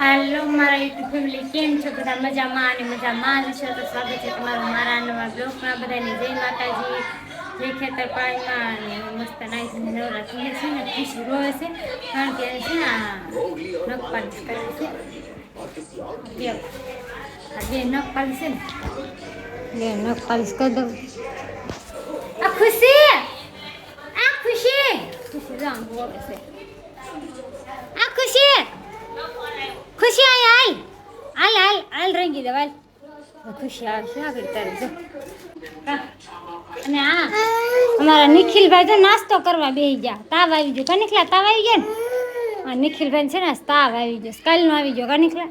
હાલો, મારા YouTube family, કેમ છો? બધા મજામાં અને મજામાં જ છો. તો સ્વાગત છે તમારું મારા નવા બ્લોગમાં. બધાની જય માતાજી. જય ખેતર પાણીમાં અને મસ્ત અને નવરા થઈ છે ને, ખુશ રોવે છે કારણ કે છે ને, આ નખ પાલિશ કરે છે. બે આ બે નખ પાલિશ છે ને, બે નખ પાલિશ કરી દઉં. આ ખુશી! આ ખુશી! ખુશી રંગ છે આ ખુશી ખુશી આય હાલ હાલ હાલ હાલ રંગી દે હાલ ખુશી આવશે આગળ તારે જો. અને આ અમારા નિખિલભાઈ તો નાસ્તો કરવા બેસી ગયા તાવ આવી ગયો કા નીકળ્યા તાવ આવી ગયા ને નિખિલભાઈ છે ને તાવ આવી ગયો કાલનો આવી ગયો કનિકલા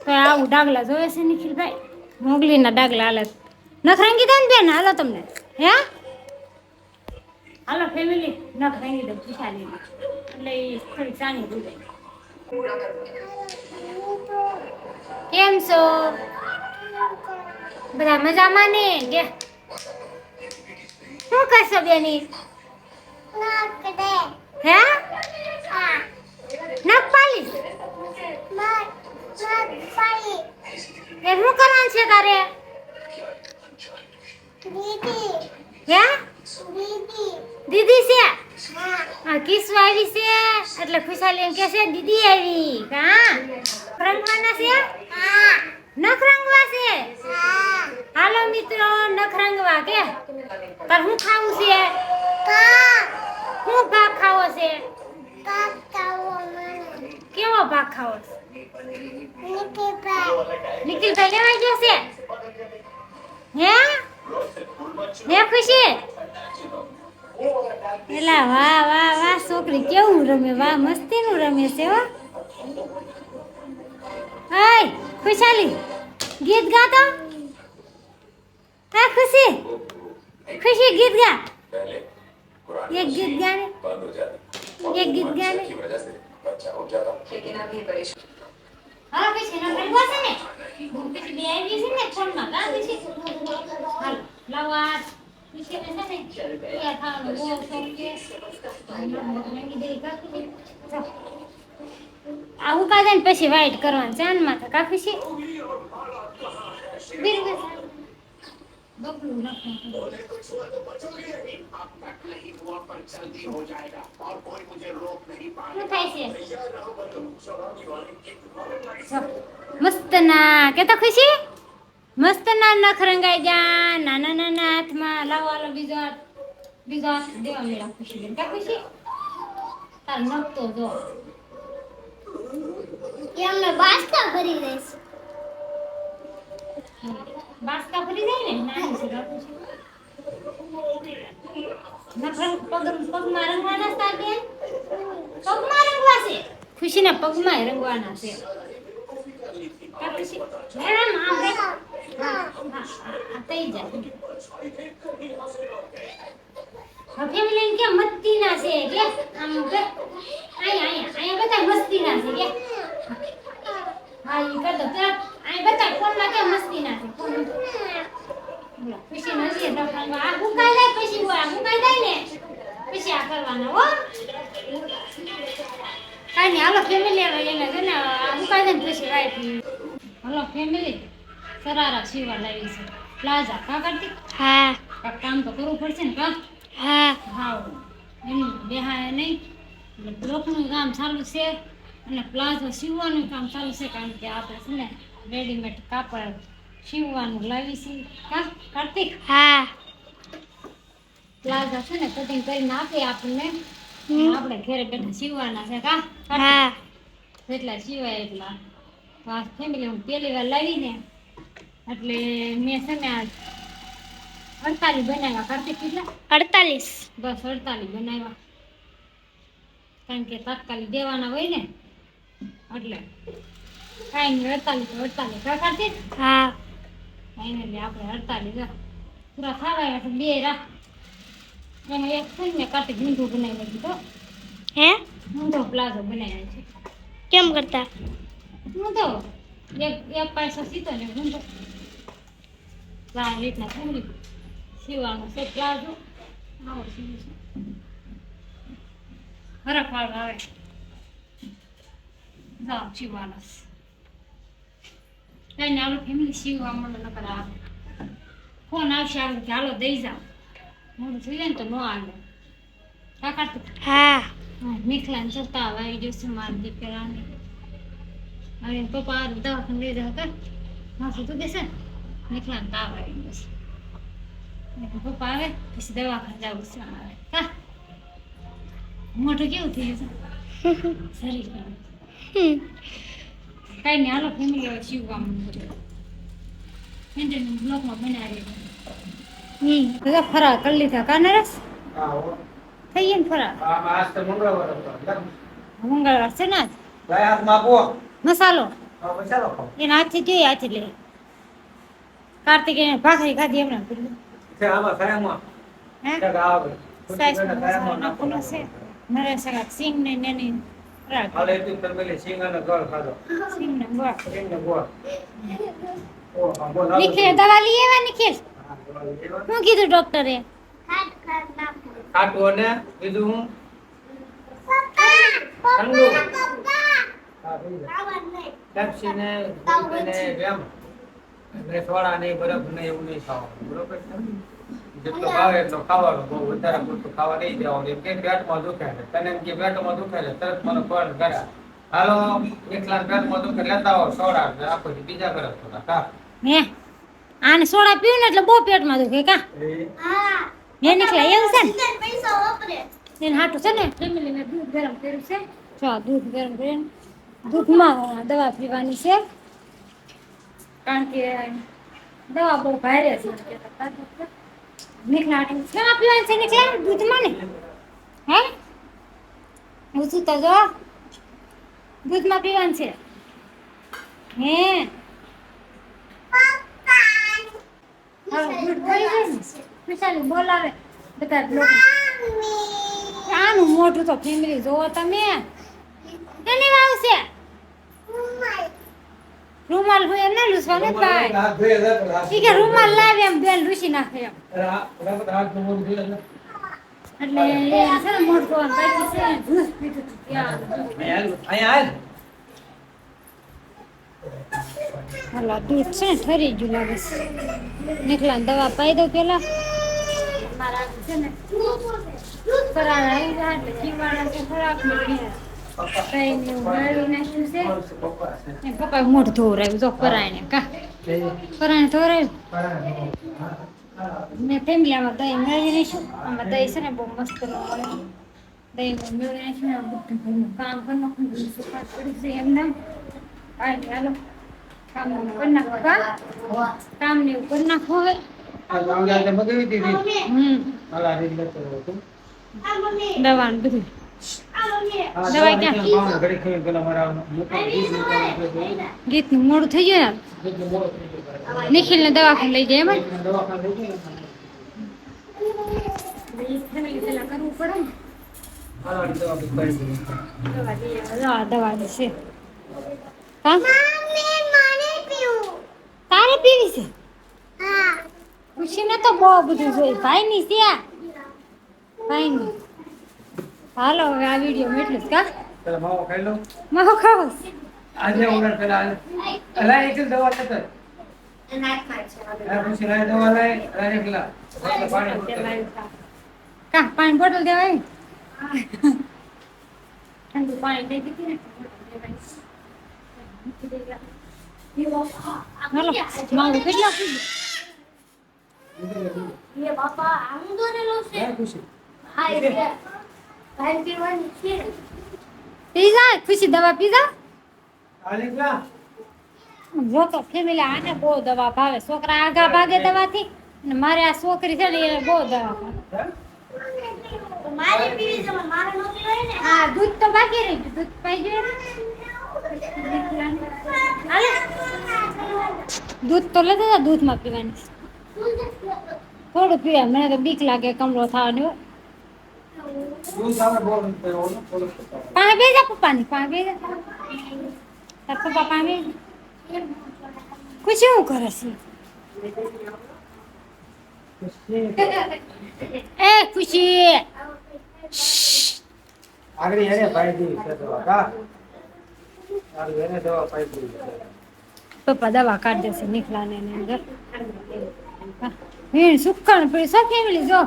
તો આવું ડાગલા જોવે છે નિખિલભાઈ મોગલીના ડાગલા હાલત નખ રંગી દે ને બેન હાલો તમને હે હાલો કેમ છો? બધા મજામાં ને? કે? શું કરશો બેની? હે? નખ પાલીશ? એ શું કરવાનું છે તારે? હે? દીદી છે? હા કિસ્સો આવી છે. એટલે ખુશાલી એમ કે છે દીદી આવી. હા? રંગવાના છે? નખ રંગવા છે? હાલો મિત્રો નખ રંગવા કે? તાર હું ખાવું છે? હું. ભાગ ખાવો છે? કેવો ભાગ ખાવો છે? નિખિલભાઈ લેવાઈ ગયો છે? હે? હે ખુશી? એલા, વાહ વાહ વાહ, છોકરી કેવું રમે, વાહ, મસ્તીનું રમે છે, હો. હાય, ખુશાલી, ગીત ગાતો હા, ખુશી ખુશી, ગીત ગા. એક ગીત ગાને એક ગીત ગાને હા, ખુશી ના. ગા લાવો આ ખુશી ને પછી વાઈટ કરવાનું ચાન માથે કા ખુશી બીર બસ. બબલું નાખવાનું. શું થાય છે મસ્ત ના કે તો ખુશી મસ્ત ના નખ રંગાઈ જા. નાના નાના હાથમાં લાવો આલો બીજો હાથ. બીજો હાથ. દેવા મેળા ખુશી બેન. કા ખુશી? તાર નખ તો જો. બાસકા ભરી જાય ને? નાની છે કા ખુશી નખ પગ પગમાં રંગવાના છે બેન? પગમાં રંગવા છે? ખુશીના પગમાં રંગવાના છે. કા ખુશી? થઈ જાય ફેમિલી કે મસ્તી છે કે આમ કે આયા આયા બધા મસ્તી છે કે હા ઈ કર દો તરત આયા બધા ફોન છે ખુશી નથી રખડવા આ મુકાઈ જાય પછી આ મુકાઈ જાય ને. પછી આ કરવાના હો કાઈ હાલો ફેમિલી હવે એને છે ને આ મુકાઈ જાય ને પછી રાઈટ ફેમિલી સરારા સીવા લાવી છે. પ્લાઝા કા કરતી હા. કાંઈક કામ તો કરવું પડશે ને કા? હા. હાવ. એનું બેહાય નહીં. બ્લોકનું કામ ચાલુ છે અને પ્લાઝો સીવવાનું કામ ચાલુ છે કારણ કે આપણે છે ને રેડીમેડ કાપડ સીવવાનું લાવી છે કા? કાર્તિક? હા. પ્લાઝા છે ને કટિંગ કરીને આપે આપણને. આપણે ઘરે બેઠા સીવવાના છે. કા? હા. જેટલા સીવાય એટલા. ફેમિલી હું પહેલી વાર લાવીને એટલે મેં છે ને આ અડતાલીસ બનાવ્યા. કાર્તિક કેટલા? અડતાલીસ. બસ અડતાલીસ બનાવ્યા. કારણ કે તાત્કાલિક દેવાના હોય ને એટલે કાંઈ નહીં અડતાલીસ અડતાલીસ. કા કાર્તિક? હા. ફાઇનલી આપણે અડતાલીસ પૂરા ખાવા આવ્યા બે રાખ એમાં એક છે ને કાર્તિક ઊંધો બનાવી નાખ્યું તો હે? ઊંધો પ્લાઝો બનાવ્યો છે. કેમ કરતા? હું તો એક એક પાસો સીતો ને હું તો આ રીતના ફેમિલી સીવાનું છે પ્લાઝો. આવો સીવું છે. ફરક વાળો આવે. જાઓ શિવવાનો કઈ ને આલો ફેમિલી શિવવા મને ન કરે આવે ફોન આવશે આવે હાલો દઈ જાઓ. મોડું થઈ જાય ને તો ન આવે કાકા હા. મીખલાને જતા આવી જશે મારા દીકરાને. હવે પપ્પા દવાખાને લઈ જાવ કર માથું તું દેશે મીખલાને તાવ આવી જશે એટલે પપ્પા આવે પછી દવાખાને જવું છે અમારે કા મોઢું કેવું થઈ જશે શરીર. કઈ નહીં હાલો ફેમિલી હવે શિવવા મંદિર ઇન્ટરનેટ બ્લોકમાં બનાવી હમ. બધા ફરાર કરી લીધા કા નરેશ હા, હો. થઈ ગયા ને તો મંગળવાર છે ને આજ. મસાલો. એના હાથથી જોઈએ હાથથી લે કાર્તિક એને ભાખરી ખાધી એમને છે આમાં. હે? આવે. નાખવાનો છે સગા સિંગ ને નેની હાલે એટલું તમે પેલી સિંગ અને ગોળ ખાધો. સિંગ ને ગોળ. સિંગ ને ગોળ. ઓ, હા. દવા લઈ આવ્યા. કીધું ડોક્ટરે? ખાટું અને બીજું હું? જાય. ને એમ. ને સોડા ને બરફ નહીં એવું નહીં ખાવાનું. બરોબર જેટલો ભાવે એટલો ખાવાનો. બહુ વધારે પૂરતું ખાવા નહીં દેવાનું. એમ કે પેટમાં દુખે છે. તને એમ કે પેટમાં દુખે છે તરત મને ફોન કર્યા. હાલો એકલા પેટમાં દુખે લેતા આવો સોડા ને આખો બીજા કરે થોડા કા હે આને સોડા પીવું ને એટલે બહુ પેટમાં દુખે કા? હે. નીકળે એવું છે ને? એને હાટું છે ને? ફેમિલીને દૂધ ગરમ કર્યું છે? જો દૂધ ગરમ કરીને દૂધમાં દવા પીવાની છે. કારણ કે દવા બહુ ભારે છે નીકળા હાટું શેમાં પીવાની છે નીકળે દૂધમાં ને? હે? ઊંચું તો જો, દૂધમાં પીવાનું છે. હે? જાય બોલાવે. બધા આનું મોટું તો ફેમિલી જોવો તમે. એની આવશે રૂમાલ હોય ના લૂસવાનો ભાઈ. ઈ કે રૂમાલ લાવે એમ બેન લૂસી નાખે એમ. એટલે એ છે ને મોટો બાકી છે જ્યુસ પીતું ત્યાં. હાલ, દૂધ છે ને ઠરી ગયું લાગે છે. નીકળા દવા પાઈ દો પેલા. મારા છે ને. એટલે ખોરાક પપ્પા મોઢું ધોવરાયું જો પરાયને કા પરાયને ધોવરાયું મેં ફેમિલી આમાં દહીં મેળવી રહીશું આમાં દહીં છે ને બહુ મસ્ત દહીં મેળવી રહીશું ને બધું ઘરનું કામ કરી નાખું સુકાત પડી છે એમને કાંઈ હાલો કામ કરી નાખો કા કામ ને એવું કરી નાખો હવે તે તું. બધું હા, દવા દવા ક્યાં? ગીતનું મોડું થઈ ગયું મોડું થઈ ને દવાખાને લઈ જાય એમ ને. ને દવા છે હા. તારે પીવી છે? ખુશીને તો બહુ બધું જોઈ ભાઈની છે? ભાઈ ભાઈની. હાલો હવે આ વીડિયો એટલું જ કા પેલા માવો ખાઈ લો. માવો ખાવ? આજે ઓર્ડર પેલા અલા, એક જ દવા લેતો. પાણી બોટલ દેવાય? ઠંડુ પાણી કેટલા પીઝા? ખુશી દવા પીઝા આ જો તો ફેમિલી આને બહુ દવા ભાવે. છોકરા આગા ભાગે દવાથી અને મારે આ છોકરી છે ને એને બહુ દવા ભાવે. હે? હા દૂધ તો બાકી રહી ગયું. દૂધ પાઈ ગયું દૂધ તો લેતા દૂધમાં પીવાની. થોડું પીવા. મને તો બીક લાગે કમળો થવાની હોય દૂધ આવે બહુ નથી પીવાનું, થોડુંક પીવાનું. પાસે બે જા પપ્પાની પાસે બે જા તાર પપ્પા પાસે બે ખુશી કરે છે એ ખુશી આગળ હેરે ભાઈ દી છે દવા, કા? એને પપ્પા દવા કાઢ દેશે નીકળાને ને અંદર હીણ સુક્કણ પડી સો ફેમિલી જો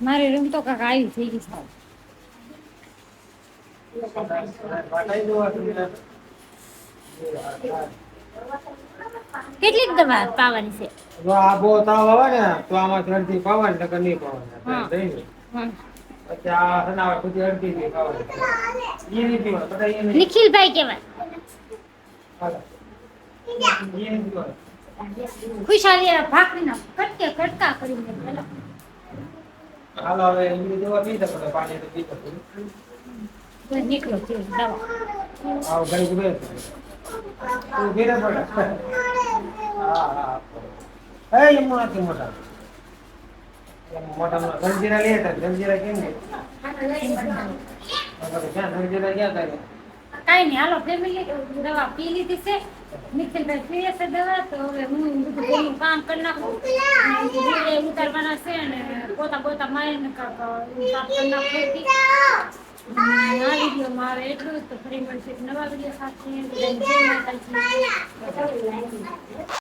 મારી રૂમ તો કાંક આવી થઈ ગઈ સાવ કેટલીક દવા પાવાની છે? જો આ બહુ તાવ આવે ને તો આમાં અડધી પાવાની નકર નહીં પાવાની. પછી આ સુધી અડધી પાવાની એ નહીં નિખિલભાઈ કેવાય ખુશાલી ભાખરી ના કટકે કટકા કરીને હાલો હવે એમની દવા પી શકો પાણી તો પી શકો. નીકળો છે દવા આવ ઘડી ગુબે તું ઘેરે પડે હા હા એ એમ નથી મોટા. એમ મોટા જંજીરા લે તા જંજીરા કેમ ક્યાં જંજીરા ક્યાં કરે? કાંઈ નહીં. હાલો ફેમિલી દવા પી લીધી છે. નિખિલભાઈ પીએ છે દવા, તો હવે હું બધું ઘરનું કામ કરી નાખું. વીડિયો ઉતારવાના છે અને પોતા પોતા મારીને સાફ કરી નાખું આ વિડીયોમાં આવે એટલું જ, તો ફરી મળશે નવા વીડિયો સાથે.